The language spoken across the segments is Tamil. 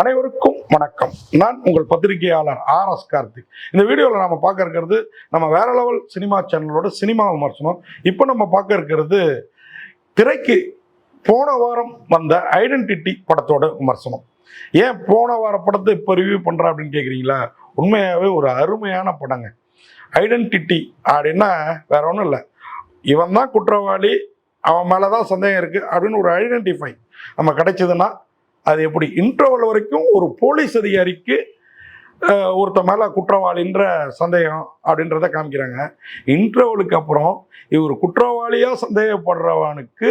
அனைவருக்கும் வணக்கம். நான் உங்கள் பத்திரிகையாளர் ஆர் எஸ் கார்த்திக். இந்த வீடியோவில் நம்ம பார்க்க இருக்கிறது நம்ம வேற லெவல் சினிமா சேனலோட சினிமா விமர்சனம். இப்போ நம்ம பார்க்க இருக்கிறது திரைக்கு போன வாரம் வந்த ஐடென்டிட்டி படத்தோட விமர்சனம். ஏன் போன வார படத்தை இப்போ ரிவ்யூ பண்ணுறேன் அப்படின்னு கேட்குறீங்களா உண்மையாகவே ஒரு அருமையான படங்க. ஐடென்டிட்டி அப்படின்னா வேற ஒன்றும் இல்லை. இவன் தான் குற்றவாளி அவன் மேலே தான் சந்தேகம் இருக்குது அப்படின்னு ஒரு ஐடென்டிஃபை நம்ம கிடைச்சதுன்னா அது எப்படி? இன்டர்வல் வரைக்கும் ஒரு போலீஸ் அதிகாரிக்கு ஒருத்த மேலே குற்றவாளின்ற சந்தேகம் அப்படின்றத காமிக்கிறாங்க. இன்டர்வலுக்கு அப்புறம் இவர் குற்றவாளியாக சந்தேகப்படுறவனுக்கு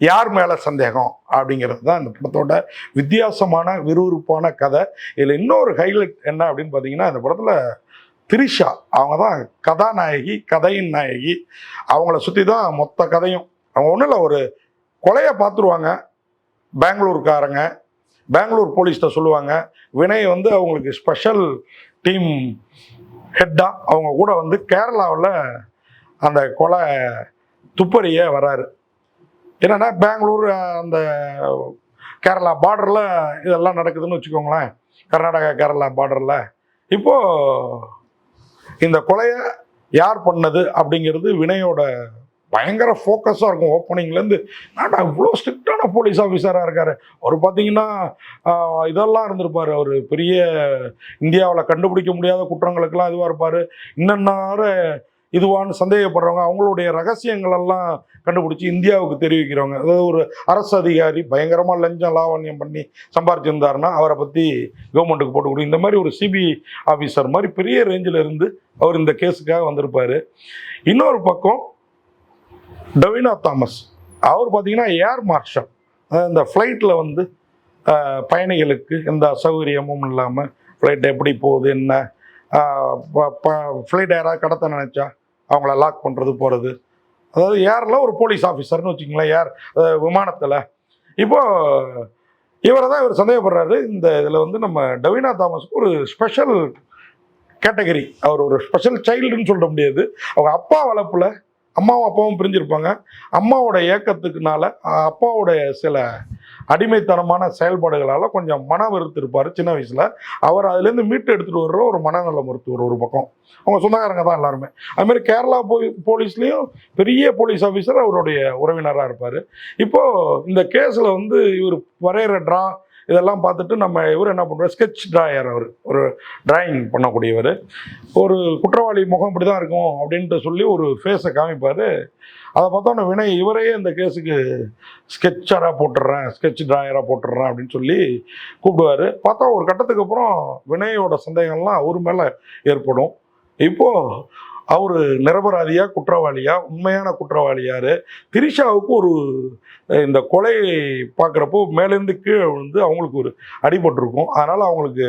யார் மேலே சந்தேகம்? அப்படிங்கிறது தான் இந்த படத்தோட வித்தியாசமான விறுவிறுப்பான கதை. இதில் இன்னொரு ஹைலைட் என்ன அப்படின்னு பார்த்தீங்கன்னா இந்த படத்தில் திரிஷா அவங்க தான் கதாநாயகி கதையின் நாயகி. அவங்கள சுற்றி தான் மொத்த கதையும். அவங்க ஒன்றும் இல்லை ஒரு கொலையை பார்த்துருவாங்க. பெங்களூர்காரங்க. பெங்களூர் போலீஸ்கிட்ட சொல்லுவாங்க வினய் வந்து அவங்களுக்கு ஸ்பெஷல் டீம் ஹெட்டாக அவங்க கூட வந்து கேரளாவில் அந்த கொலை துப்பறிய வராரு. என்னென்னா பெங்களூர் அந்த கேரளா பார்டரில் இதெல்லாம் நடக்குதுன்னு வச்சுக்கோங்களேன். கர்நாடகா கேரளா பார்டரில் இப்போது இந்த கொலையை யார் பண்ணது அப்படிங்கிறது வினயோட பயங்கர ஃபோக்கஸாக இருக்கும். ஓப்பனிங்லேருந்து நான் இவ்வளோ ஸ்ட்ரிக்டான போலீஸ் ஆஃபீஸராக இருக்கார்? அவர் பார்த்தீங்கன்னா இதெல்லாம் இருந்திருப்பார். அவர் பெரிய இந்தியாவில் கண்டுபிடிக்க முடியாத குற்றங்களுக்கெல்லாம் இதுவாக இருப்பார். இன்னன்னார இதுவான்னு சந்தேகப்படுறவங்க அவங்களுடைய ரகசியங்கள் எல்லாம் கண்டுபிடிச்சி இந்தியாவுக்கு தெரிவிக்கிறவங்க. அதாவது ஒரு அரசு அதிகாரி பயங்கரமாக லஞ்சம் லாவண்யம் பண்ணி சம்பாரிச்சிருந்தாருன்னா அவரை பற்றி கவர்மெண்ட்டுக்கு போட்டு கொடு. இந்த மாதிரி ஒரு சிபிஐ ஆஃபீஸர் மாதிரி பெரிய ரேஞ்சில் இருந்து அவர் இந்த கேஸுக்காக வந்திருப்பார். இன்னொரு பக்கம் டவினா தாமஸ். அவர் பார்த்தீங்கன்னா ஏர் மார்ஷல். அதாவது இந்த ஃப்ளைட்டில் வந்து பயணிகளுக்கு எந்த அசௌகரியமும் இல்லாமல் ஃப்ளைட் எப்படி போகுது என்ன? ஃப்ளைட் யாராவது கடத்த நினச்சா அவங்கள லாக் பண்ணுறது போகிறது அதாவது ஏரில் ஒரு போலீஸ் ஆஃபீஸர்னு வச்சுங்களேன் ஏர் விமானத்தில். இப்போது இவரை தான் இவர் சந்தேகப்படுறாரு. இந்த இதில் வந்து நம்ம டவினா தாமஸ்க்கு ஒரு ஸ்பெஷல் கேட்டகரி அவர் ஒரு ஸ்பெஷல் சைல்டுன்னு சொல்ல முடியாது. அவங்க அப்பா வளர்ப்பில் அம்மாவும் அப்பாவும் பிரிஞ்சிருப்பாங்க. அம்மாவோட ஏக்கத்துக்குனால அப்பாவோடைய சில அடிமைத்தனமான செயல்பாடுகளால் கொஞ்சம் மன வெறுத்திருப்பார் சின்ன வயசில். அவர் அதுலேருந்து மீட்டு எடுத்துகிட்டு வர்ற ஒரு மனநல மருத்துவர் ஒரு பக்கம். அவங்க சொந்தக்காரங்க தான் எல்லாருமே. அதுமாதிரி கேரளா போய் போலீஸ்லேயும் பெரிய போலீஸ் ஆஃபீஸர் அவருடைய உறவினராக இருப்பார். இப்போது இந்த கேஸில் வந்து இவர் வரைகிற ட்ரா இதெல்லாம் பார்த்துட்டு நம்ம இவர் என்ன பண்ணுறாரு ஸ்கெட்ச் ட்ராயர் அவர். ஒரு டிராயிங் பண்ணக்கூடியவர். ஒரு குற்றவாளி முகம் இப்படி தான் இருக்கும் அப்படின்ட்டு சொல்லி ஒரு ஃபேஸை காமிப்பார். அதை பார்த்தோன்னே வினய் இவரையே இந்த கேஸுக்கு ஸ்கெட்சராக போட்டுடுறேன் ஸ்கெட்ச் ட்ராயராக போட்டுடுறேன் அப்படின்னு சொல்லி கூப்பிடுவார். பார்த்தா ஒரு கட்டத்துக்கு அப்புறம் வினயோட சந்தேகம்லாம் அவர் மேலே ஏற்படும். இப்போது அவர் நிரபராதியா குற்றவாளியா உண்மையான குற்றவாளியாரு திரிஷாவுக்கு ஒரு இந்த கொலை பார்க்குறப்போ மேலேருந்து கீழே விழுந்து அவங்களுக்கு ஒரு அடிபட்டிருக்கும். அதனால் அவங்களுக்கு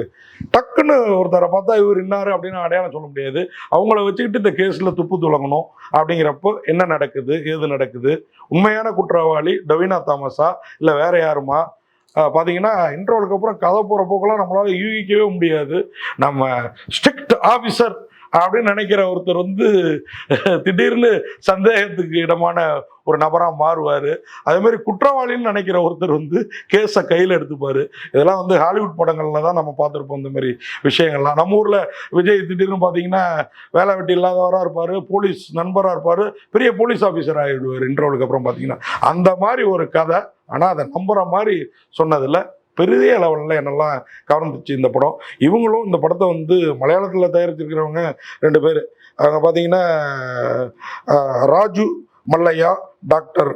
டக்குன்னு ஒருத்தரை பார்த்தா இவர் இன்னார் அப்படின்னு அடையாளம் சொல்ல முடியாது. அவங்கள வச்சுக்கிட்டு இந்த கேஸில் துப்பு துலங்கணும் அப்படிங்கிறப்போ என்ன நடக்குது? ஏது நடக்குது? உண்மையான குற்றவாளி டொவினா தாமஸா இல்லை வேற யாருமா? பார்த்தீங்கன்னா இன்ட்ரோலுக்கு அப்புறம் கதை போகிற போக்கெல்லாம் நம்மளால யூகிக்கவே முடியாது. நம்ம ஸ்ட்ரிக்ட் ஆஃபீஸர் அப்படின்னு நினைக்கிற ஒருத்தர் வந்து திடீர்னு சந்தேகத்துக்கு இடமான ஒரு நபராக மாறுவார். அதே மாதிரி குற்றவாளின்னு நினைக்கிற ஒருத்தர் வந்து கேஸை கையில் எடுத்துப்பார். இதெல்லாம் வந்து ஹாலிவுட் படங்களில் தான் நம்ம பார்த்துருப்போம் இந்த மாதிரி விஷயங்கள்லாம். நம்ம ஊரில் விஜய் திடீர்னு பார்த்தீங்கன்னா வேலை வெட்டி இல்லாதவராக இருப்பார் போலீஸ் நண்பராக இருப்பார் பெரிய போலீஸ் ஆஃபீஸர் ஆகிடுவார் இன்டர்வலுக்கு அப்புறம் பார்த்தீங்கன்னா அந்த மாதிரி ஒரு கதை. ஆனால் அதை நம்புகிற மாதிரி சொன்னதில்லை. பெரிய லெவலில் என்னெல்லாம் கவர்ந்துச்சு இந்த படம். இவங்களும் இந்த படத்தை வந்து மலையாளத்தில் தயாரிச்சிருக்கிறவங்க ரெண்டு பேர். அங்கே பார்த்தீங்கன்னா ராஜு மல்லையா டாக்டர்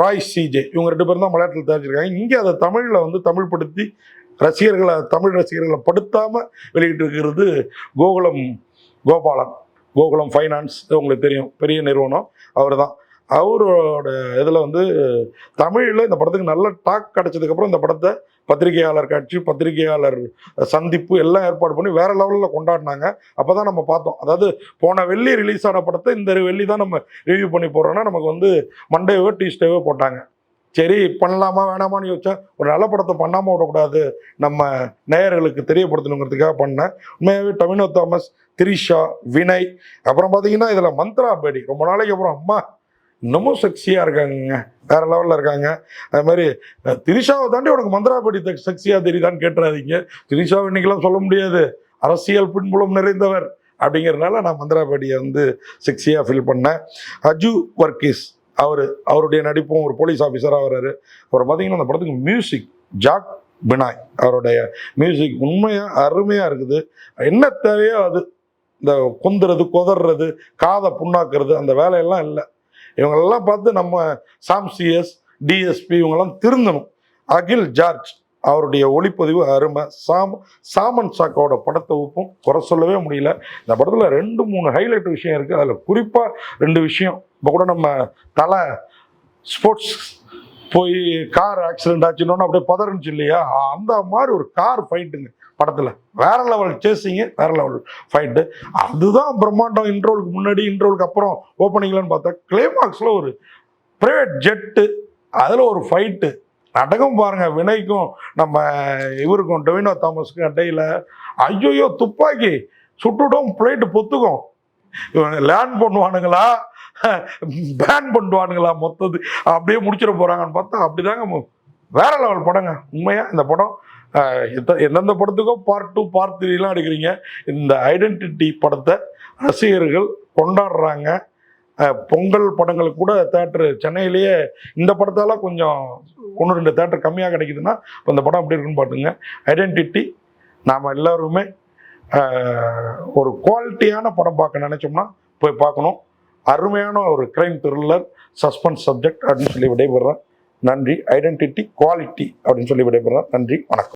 ராய் சிஜே. இவங்க ரெண்டு பேரும் தான் மலையாளத்தில் தயாரிச்சிருக்காங்க. இங்கே அதை தமிழில் வந்து தமிழ் படுத்தி ரசிகர்களை தமிழ் ரசிகர்களை படுத்தாமல் வெளியிட்டிருக்கிறது கோகுலம் கோபாலன். கோகுலம் ஃபைனான்ஸ் உங்களுக்கு தெரியும். பெரிய நிறுவனம். அவர் தான் அவரோட இதில் வந்து தமிழில் இந்த படத்துக்கு நல்ல டாக் கிடச்சதுக்கப்புறம் இந்த படத்தை பத்திரிகையாளர் காட்சி பத்திரிகையாளர் சந்திப்பு எல்லாம் ஏற்பாடு பண்ணி வேற லெவலில் கொண்டாடினாங்க. அப்போ தான் நம்ம பார்த்தோம். அதாவது போன வெள்ளி ரிலீஸ் ஆன படத்தை இந்த வெள்ளி தான் நம்ம ரிவ்யூ பண்ணி போடுறோன்னா நமக்கு வந்து மண்டேவோ டியூஸ்டேவோ போட்டாங்க. சரி பண்ணலாமா வேணாமான்னு யோசிச்சா ஒரு நல்ல படத்தை பண்ணாமல் விடக்கூடாது. நம்ம நேயர்களுக்கு தெரியப்படுத்தணுங்கிறதுக்காக பண்ணேன். உண்மையாகவே டமினோ தாமஸ் திரிஷா வினய் அப்புறம் பார்த்தீங்கன்னா இதில் மந்த்ரா பேடி. ரொம்ப நாளைக்கு அப்புறம் அம்மா இன்னமும் செக்ஸியாக இருக்காங்கங்க. வேற லெவலில் இருக்காங்க. அது மாதிரி திரிஷாவை தாண்டி உனக்கு மந்திராபடி செக்ஸியாக தெரியுதான்னு கேட்டுறாதீங்க. திரிஷாவை இன்னைக்கெல்லாம் சொல்ல முடியாது. அரசியல் பின்புலம் நிறைந்தவர் அப்படிங்கிறதுனால நான் மந்திராபடியை வந்து செக்ஸியாக ஃபீல் பண்ணேன். அஜு வர்கீஸ் அவர் அவருடைய நடிப்பும் ஒரு போலீஸ் ஆஃபீஸராக வர்றாரு. அப்புறம் பார்த்தீங்கன்னா அந்த படத்துக்கு மியூசிக் ஜாக் பினாய் அவருடைய மியூசிக் உண்மையாக அருமையாக இருக்குது. என்ன தேவையோ அது. இந்த கொந்துறது கொதறது காதை புண்ணாக்குறது அந்த வேலையெல்லாம் இல்லை. இவங்களெல்லாம் பார்த்து நம்ம சாம் சிஎஸ் டிஎஸ்பி இவங்கெல்லாம் திருந்தணும். அகில் ஜார்ஜ் அவருடைய ஒளிப்பதிவு அருமை. சாம் சாமன் சாக்கோட படத்தை ஊப்பும் குறை சொல்லவே முடியல. இந்த படத்தில் ரெண்டு மூணு ஹைலைட் விஷயம் இருக்குது அதில் குறிப்பாக ரெண்டு விஷயம். இப்போ கூட நம்ம தலை ஸ்போர்ட்ஸ் போய் கார் ஆக்சிடென்ட் ஆச்சுன்னு அப்படியே பதறந்துச்சு இல்லையா? அந்த மாதிரி ஒரு கார் ஃபைட்டுங்க படத்தில். வேற லெவல் சேசிங்க வேற லெவல் ஃபைட்டு அதுதான் பிரம்மாண்டம் இன்ட்ரோலுக்கு முன்னாடி இன்ட்ரோலுக்கு அப்புறம் ஓப்பனிங்லன்னு பார்த்தா கிளைமாக்ஸில் ஒரு ப்ரைவேட் ஜெட்டு அதில் ஒரு ஃபைட்டு நடக்கும் பாருங்கள் வினைக்கும் நம்ம இவருக்கும் டொவினோ தாமஸ்க்கும் இடையில ஐயோயோ துப்பாக்கி சுட்டுடும் பிளேட்டு பொத்துக்கும். இவங்க லேண்ட் பண்ணுவானுங்களா? பேன் பண்ணுவானுங்களா மொத்தது? அப்படியே முடிச்சிட போகிறாங்கன்னு பார்த்தா அப்படிதாங்க வேற லெவல் படங்க. உண்மையாக இந்த படம் எந்தெந்த படத்துக்கோ பார்ட் டூ பார்ட் த்ரீலாம் எடுக்கிறீங்க. இந்த ஐடென்டிட்டி படத்தை ரசிகர்கள் கொண்டாடுறாங்க. பொங்கல் படங்கள் கூட தேட்டரு சென்னையிலேயே இந்த படத்தால் கொஞ்சம் ஒன்று ரெண்டு தேட்டர் கம்மியாக கிடைக்குதுன்னா இப்போ இந்த படம் அப்படி இருக்குன்னு பாட்டுங்க ஐடென்டிட்டி நாம் எல்லாருமே ஒரு குவாலிட்டியான படம் பார்க்க நினச்சோம்னா போய் பார்க்கணும். அருமையான ஒரு கிரைம் த்ரில்லர் சஸ்பென்ஸ் சப்ஜெக்ட் அப்படின்னு சொல்லி விடைபெறேன். நன்றி. ஐடென்டிட்டி குவாலிட்டி அப்படின்னு சொல்லி விடைபெறேன். நன்றி. வணக்கம்.